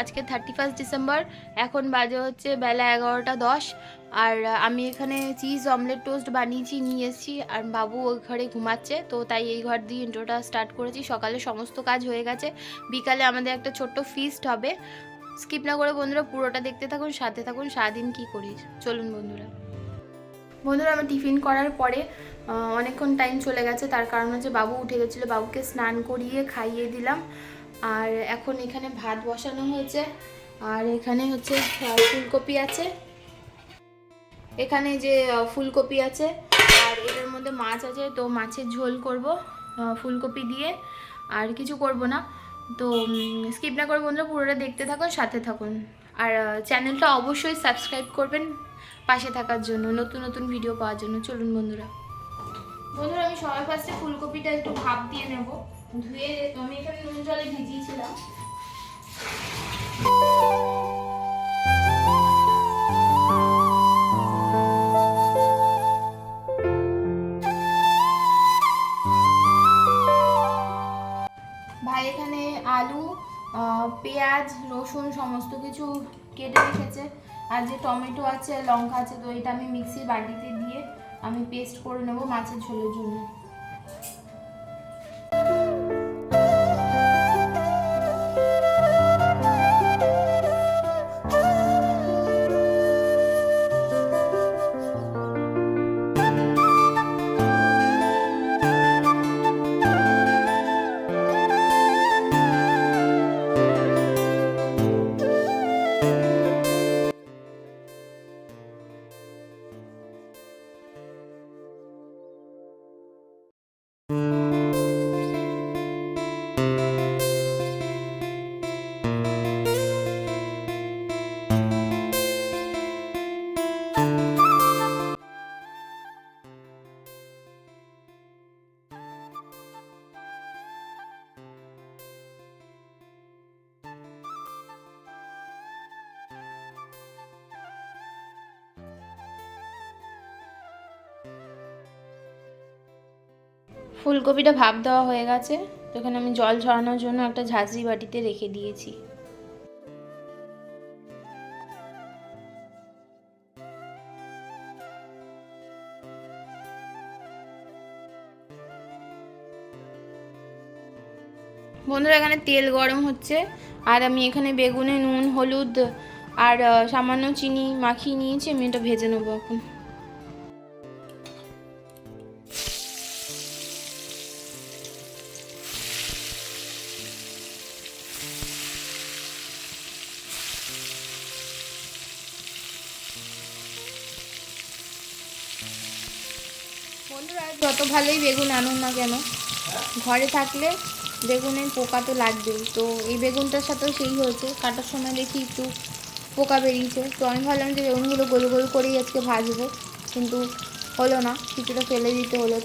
আজকে thirty first December এখন বাজে হচ্ছে বেলা এগারোটা দশ। আর আমি এখানে চিজ অমলেট টোস্ট বানিয়েছি, নিয়ে এসেছি। আর বাবু ওই ঘরে ঘুমাচ্ছে, তো তাই এই ঘর দিয়ে ইন্ট্রোটা স্টার্ট করেছি। সকালে সমস্ত কাজ হয়ে গেছে। বিকালে আমাদের একটা ছোট্ট ফিস্ট হবে। স্কিপ না করে বন্ধুরা পুরোটা দেখতে থাকুন, সাথে থাকুন, সারাদিন কী করি? চলুন বন্ধুরা। বন্ধুরা আমি টিফিন করার পরে অনেকক্ষণ টাইম চলে গেছে। তার কারণ হচ্ছে বাবু উঠে গেছিল, বাবুকে স্নান করিয়ে খাইয়ে দিলাম। আর এখন এখানে ভাত বসানো হয়েছে। আর এখানে হচ্ছে ফুলকপি আছে। এখানে যে ফুলকপি আছে, আর এটার মধ্যে মাছ আছে, তো মাছের ঝোল করব ফুলকপি দিয়ে। আর কিছু করব না। তো স্কিপ না করে বন্ধুরা, পুরোটা দেখতে থাকুন, সাথে থাকুন। আর চ্যানেলটা অবশ্যই সাবস্ক্রাইব করবেন পাশে থাকার জন্য, নতুন নতুন ভিডিও পাওয়ার জন্য। চলুন বন্ধুরা। বন্ধুরা, আমি সবার ফার্স্টে ফুলকপিটা একটু ভাপ দিয়ে নেব। ধুয়ে আমি এখানে নুন জলে ভিজিয়েছিলাম। ভাই, এখানে আলু পেঁয়াজ, রসুন, সমস্ত কিছু কেটে রেখেছে। আর যে টমেটো আছে, লঙ্কা আছে, তো এটা আমি মিক্সির বাটিতে দিয়ে আমি পেস্ট করে নেব মাছের ঝোলের জন্য। ফুলকপিটা ভাপ দেওয়া হয়ে গেছে, তো এখানে আমি জল ঝরানোর জন্য একটা ঝাঁঝরি বাটিতে রেখে দিয়েছি। বন্ধুরা, এখানে তেল গরম হচ্ছে, আর আমি এখানে বেগুনে, নুন, হলুদ, আর সামান্য চিনি মাখিয়ে নিয়েছি, আমি এটা ভেজে নেব এখন। বন্ধুরা, যত ভালোই বেগুন আনুন না কেন, ঘরে থাকলে বেগুনের পোকা তো লাগবেই। তো এই বেগুনটার সাথেও সেই হয়েছে। কাটার সময় দেখি একটু পোকা বেরিয়েছে। তো আমি ভাবলাম যে বেগুনগুলো গোল গোল করেই আজকে ভাজবো, কিন্তু হলো না, কিছুটা ফেলে দিতে হলো।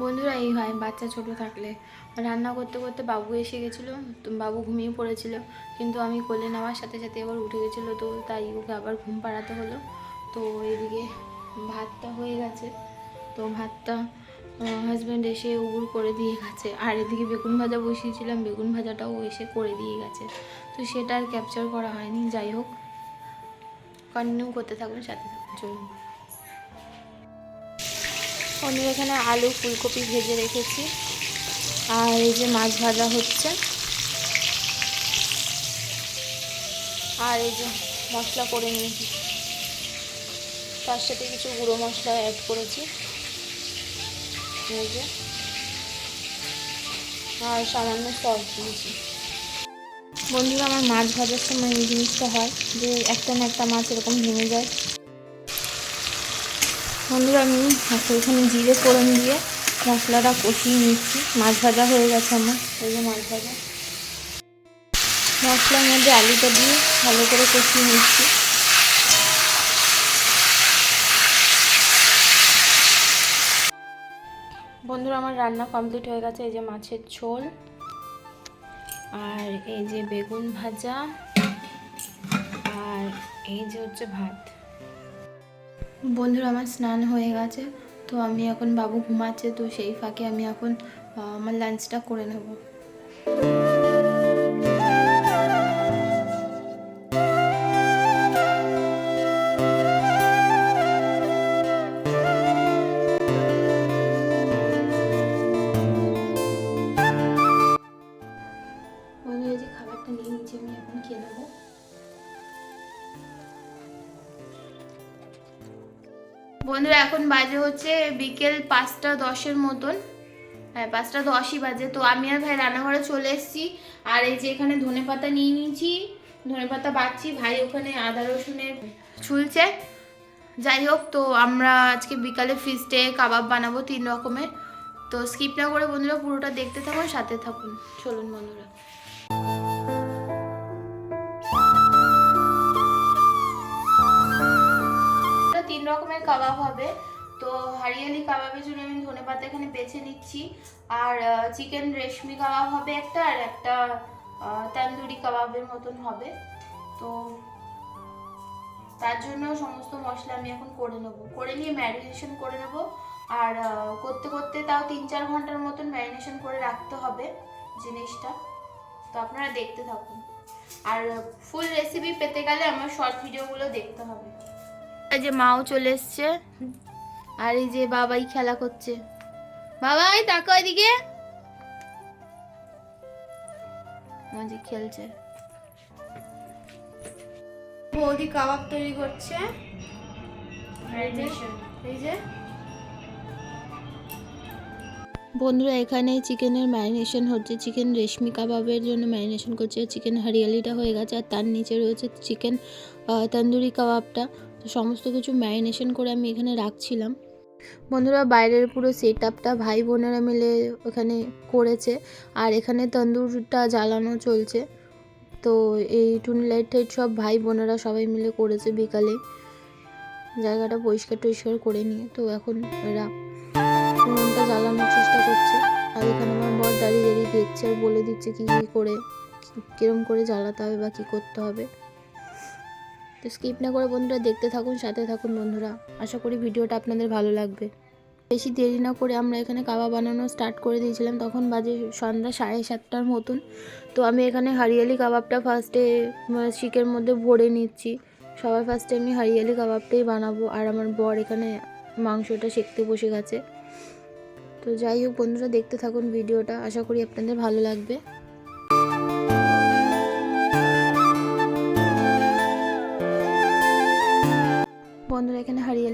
বন্ধুরা, এই হয় বাচ্চা ছোট থাকলে। রান্না করতে করতে বাবু এসে গেছিল বাবু ঘুমিয়ে পড়েছিল, কিন্তু আমি কোলে নেওয়ার সাথে সাথে এবার উঠে গেছিল তো, তাই ওকে আবার ঘুম পাড়াতে হলো। তো এদিকে ভাতটা হয়ে গেছে। তো ভাতটা হাজব্যান্ড এসে উগুর করে দিয়ে গেছে। আর এদিকে বেগুন ভাজা বসিয়েছিলাম, বেগুন ভাজাটাও এসে করে দিয়ে গেছে। তো সেটা আর ক্যাপচার করা হয়নি, যাই হোক। কন্টিনিউ করতে থাকুন, সাথে থাকুন, চলুন। আমি এখানে আলু ফুলকপি ভেজে রেখেছি। আর এই যে মাছ ভাজা হচ্ছে। আর এই যে মশলা করে নিয়েছি। তার সাথে কিছু গুঁড়ো মশলা অ্যাড করেছি। যে। আর সামান্য সস দিয়েছি। বন্ধুরা, আমার মাছ ভাজার সময় এই জিনিসটা হয় যে একটা না একটা মাছ এরকম ভেঙে যায়। বন্ধুরা, আমি এখানে জিরে ফোড়ন দিয়ে মশলাটা কষিয়ে নিচ্ছি। মাছ ভাজা হয়ে গেছে আমার, এই যে মাছ ভাজা। মশলার মধ্যে আলুটা দিয়ে ভালো করে কষিয়ে নিচ্ছি। বন্ধুরা, আমার রান্না কমপ্লিট হয়ে গেছে। এই যে মাছের ঝোল আর এই যে বেগুন ভাজা আর এই যে হচ্ছে ভাত। বন্ধুরা, আমার স্নান হয়ে গেছে, তো আমি এখন বাবু ঘুমাচ্ছে, তো সেই ফাঁকে আমি এখন আমার লাঞ্চটা করে নেব। মনে হয় যে খাবারটা নিয়ে নিচে আমি এখন খেয়ে নেব। বন্ধুরা, এখন বাজে হচ্ছে বিকেল পাঁচটা দশের মতন। হ্যাঁ পাঁচটা দশই বাজে। তো আমি আর ভাই রান্নাঘরে চলে এসেছি। আর এই যে এখানে ধনে পাতা নিয়ে নিয়েছি, ধনে পাতা বাঁচছি ভাই ওখানে আদা রসুনের ছুলছে। যাই হোক, তো আমরা আজকে বিকালে ফিস্টে কাবাব বানাবো তিন রকমের। তো স্কিপ না করে বন্ধুরা পুরোটা দেখতে থাকুন, সাথে থাকুন। চলুন বন্ধুরা। রকমের কাবাব হবে। তো হারিয়ালি কাবাবের জন্য আমি ধনে পাতা এখানে বেছে নিচ্ছি। আর চিকেন রেশমি কাবাব হবে একটা আর একটা তান্দুরি কাবাবের মতন হবে। তো তার জন্য সমস্ত মশলা আমি এখন করে নেব। করে নিয়ে ম্যারিনেশন করে নেব। আর করতে করতে তাও তিন চার ঘণ্টার মতন ম্যারিনেশন করে রাখতে হবে জিনিসটা। তো আপনারা দেখতে থাকুন। আর, ফুল রেসিপি পেতে গেলে আমার শর্ট ভিডিওগুলো দেখতে হবে। এই যে মাও চলে এসছে। আর এই যে বাবাই খেলা করছে। বাবাই তাকাও এদিকে। মাঝে খেলছে। বৌদি কাবাব তৈরি করছে। এই যে বন্ধুরা এখানে চিকেনের ম্যারিনেশন হচ্ছে। চিকেন রেশমি কাবাবের জন্য ম্যারিনেশন করছে। চিকেন হারিয়ালিটা হয়ে গেছে আর তার নিচে রয়েছে চিকেন তন্দুরি কাবাবটা। তো সমস্ত কিছু ম্যারিনেশন করে আমি এখানে রাখছিলাম। বন্ধুরা, বাইরের পুরো সেট আপটা ভাই বোনেরা মিলে ওখানে করেছে। আর এখানে তন্দুরটা জ্বালানো চলছে। তো এই টুনি লাইট টাইট সব ভাই বোনেরা সবাই মিলে করেছে বিকালে। জায়গাটা পরিষ্কার টরিষ্কার করে নিয়ে তো এখন এরা উনুনটা জ্বালানোর চেষ্টা করছে। আর এখানে আমার বর দাঁড়িয়ে দাঁড়িয়ে দেখছে, আর বলে দিচ্ছে কী কী করে কীরকম করে জ্বালাতে হবে বা কী করতে হবে। তো স্কিপ না করে বন্ধুরা দেখতে থাকুন, সাথে থাকুন বন্ধুরা। আশা করি ভিডিওটা আপনাদের ভালো লাগবে। বেশি দেরি না করে আমরা এখানে কাবা বানানো স্টার্ট করে দিয়েছিলাম, তখন বাজে সন্ধ্যা সাড়ে সাতটার মতন। তো আমি এখানে হারিয়ালি কাবাবটা ফার্স্টে শিকের মধ্যে ভরে নিচ্ছি। সবার ফার্স্টে আমি হারিয়ালি কাবাবটাই বানাবো, আর আমার বর এখানে মাংসটা সেঁকতে বসে গেছে। তো যাই হোক বন্ধুরা, দেখতে থাকুন ভিডিওটা, আশা করি আপনাদের ভালো লাগবে।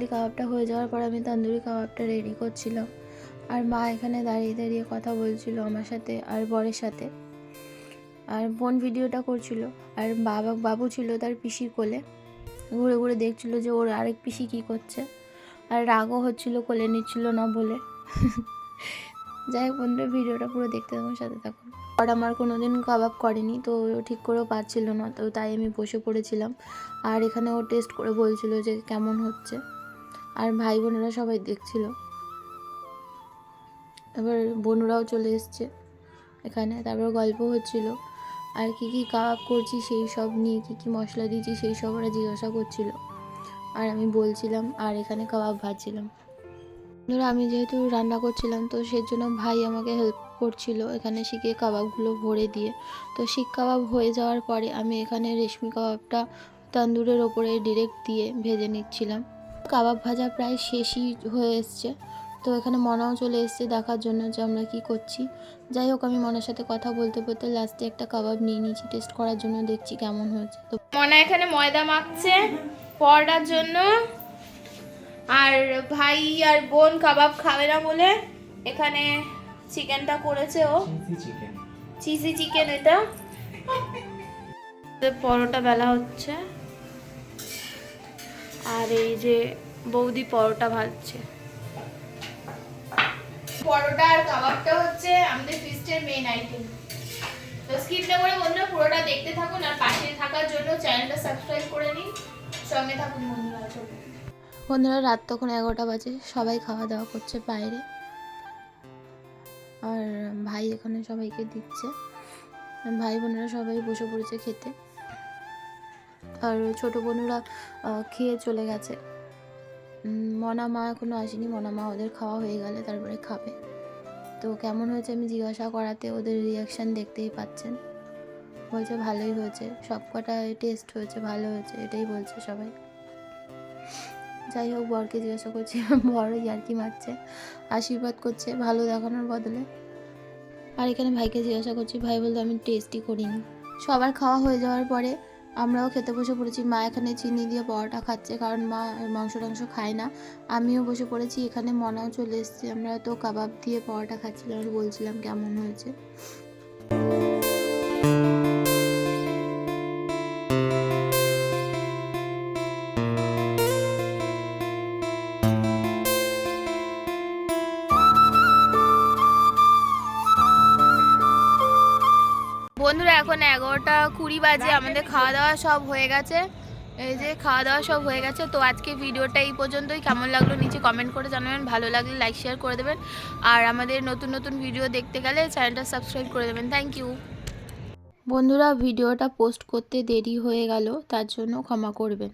হারিয়ালি কাবাবটা হয়ে যাওয়ার পর আমি তান্দুরি কাবাবটা রেডি করছিলাম। আর মা এখানে দাঁড়িয়ে দাঁড়িয়ে কথা বলছিল আমার সাথে আর বরের সাথে। আর বোন ভিডিওটা করছিল। আর বাবা, বাবু ছিল তার পিসির কোলে। ঘুরে ঘুরে দেখছিল যে ওর আরেক পিসি কী করছে। আর রাগও হচ্ছিল, কোলে নিচ্ছিল না বলে। যাই হোক বন্ধুরা, ভিডিওটা পুরো দেখতে থাকুন, সাথে থাকুন। আর আমার কোনো দিন কাবাব করেনি, তো ও ঠিক করেও পারছিল না, তো তাই আমি বসে পড়েছিলাম। আর এখানে ও টেস্ট করে বলছিল যে কেমন হচ্ছে। আর ভাই বোনেরা সবাই দেখছিল। এবার বোনরাও চলে এসছে এখানে, তারপর গল্প হচ্ছিল। আর কি কি কাবাব করছি সেই সব নিয়ে, কি কি মশলা দিয়েছি সেই সব ওরা জিজ্ঞাসা করছিল। আর আমি বলছিলাম, আর এখানে কাবাব ভাজছিলাম ধরো আমি যেহেতু রান্না করছিলাম, তো সেই জন্য ভাই আমাকে হেল্প করছিল এখানে শিখে কাবাবগুলো ভরে দিয়ে। তো শিক কাবাব হয়ে যাওয়ার পরে আমি এখানে রেশমি কাবাবটা তন্দুরের ওপরে ডিরেক্ট দিয়ে ভেজে নিচ্ছিলাম। কাবাব ভাজা প্রায় শেষই হয়ে এসছে। তো এখানে মনাও চলে এসছে দেখার জন্য যে আমরা কি করছি। যাই হোক আমি মনার সাথে কথা বলতে বলতে লাস্টে একটা কাবাব নিয়ে নিয়েছি টেস্ট করার জন্য দেখছি কেমন হয়েছে। তো মনা এখানে ময়দা মাখছে পরোটার জন্য। আর ভাই আর বোন কাবাব খাবে না বলে এখানে চিকেনটা করেছে ও। চিকেন চিজি চিকেন এটা। পরোটা বেলা হচ্ছে। আর এই যে বৌদি পরোটা ভাজছে। পরোটা আর কাবাবটা হচ্ছে আমাদের ফিস্টের মেইন আইটেম তো স্কিপ না করে বন্ধুরা পুরোটা দেখতে থাকুন আর পাশে থাকার জন্য চ্যানেলটা সাবস্ক্রাইব করে নিন। সঙ্গে থাকুন বন্ধুরা বন্ধুরা রাত তখন এগারোটা বাজে। সবাই খাওয়া দাওয়া করছে বাইরে। আর ভাই এখানে সবাইকে দিচ্ছে। ভাই বোনেরা সবাই বসে পড়েছে খেতে। আর ছোট বোনেরা খেয়ে চলে গেছে। মনা মা এখনও আসেনি। মনা মা ওদের খাওয়া হয়ে গেলে তারপরে খাবে। তো কেমন হয়েছে আমি জিজ্ঞাসা করাতে ওদের রিয়াকশান দেখতেই পাচ্ছেন। বলছে ভালোই হয়েছে। সব কটা টেস্ট হয়েছে, ভালো হয়েছে, এটাই বলছে সবাই। যাই হোক, বরকে জিজ্ঞাসা করছি বড় ইয়ার্কি মারছে? আশীর্বাদ করছে, ভালো দেখানোর বদলে। আর এখানে ভাইকে জিজ্ঞাসা করছি, ভাই বলতে আমি টেস্টই করিনি। সবার খাওয়া হয়ে যাওয়ার পরে আমরাও খেতে বসে পড়েছি। মা এখানে চিনি দিয়ে পরোটা খাচ্ছে কারণ মা মাংস টাংস খায় না। আমিও বসে পড়েছি, এখানে মনাও চলে এসেছে। আমরা তো কাবাব দিয়ে পরোটা খাচ্ছিলাম আর বলছিলাম কেমন হয়েছে। বন্ধুরা, এখন এগারোটা কুড়ি বাজে, আমাদের খাওয়া দাওয়া সব হয়ে গেছে। এই যে খাওয়া দাওয়া সব হয়ে গেছে, তো আজকে ভিডিওটা এই পর্যন্তই। কেমন লাগল নিচে কমেন্ট করে জানাবেন, ভালো লাগলে লাইক শেয়ার করে দেবেন। আর আমাদের নতুন নতুন ভিডিও দেখতে গেলে চ্যানেলটা সাবস্ক্রাইব করে দেবেন। থ্যাংক ইউ বন্ধুরা, ভিডিওটা পোস্ট করতে দেরি হয়ে গেল, তার জন্য ক্ষমা করবেন।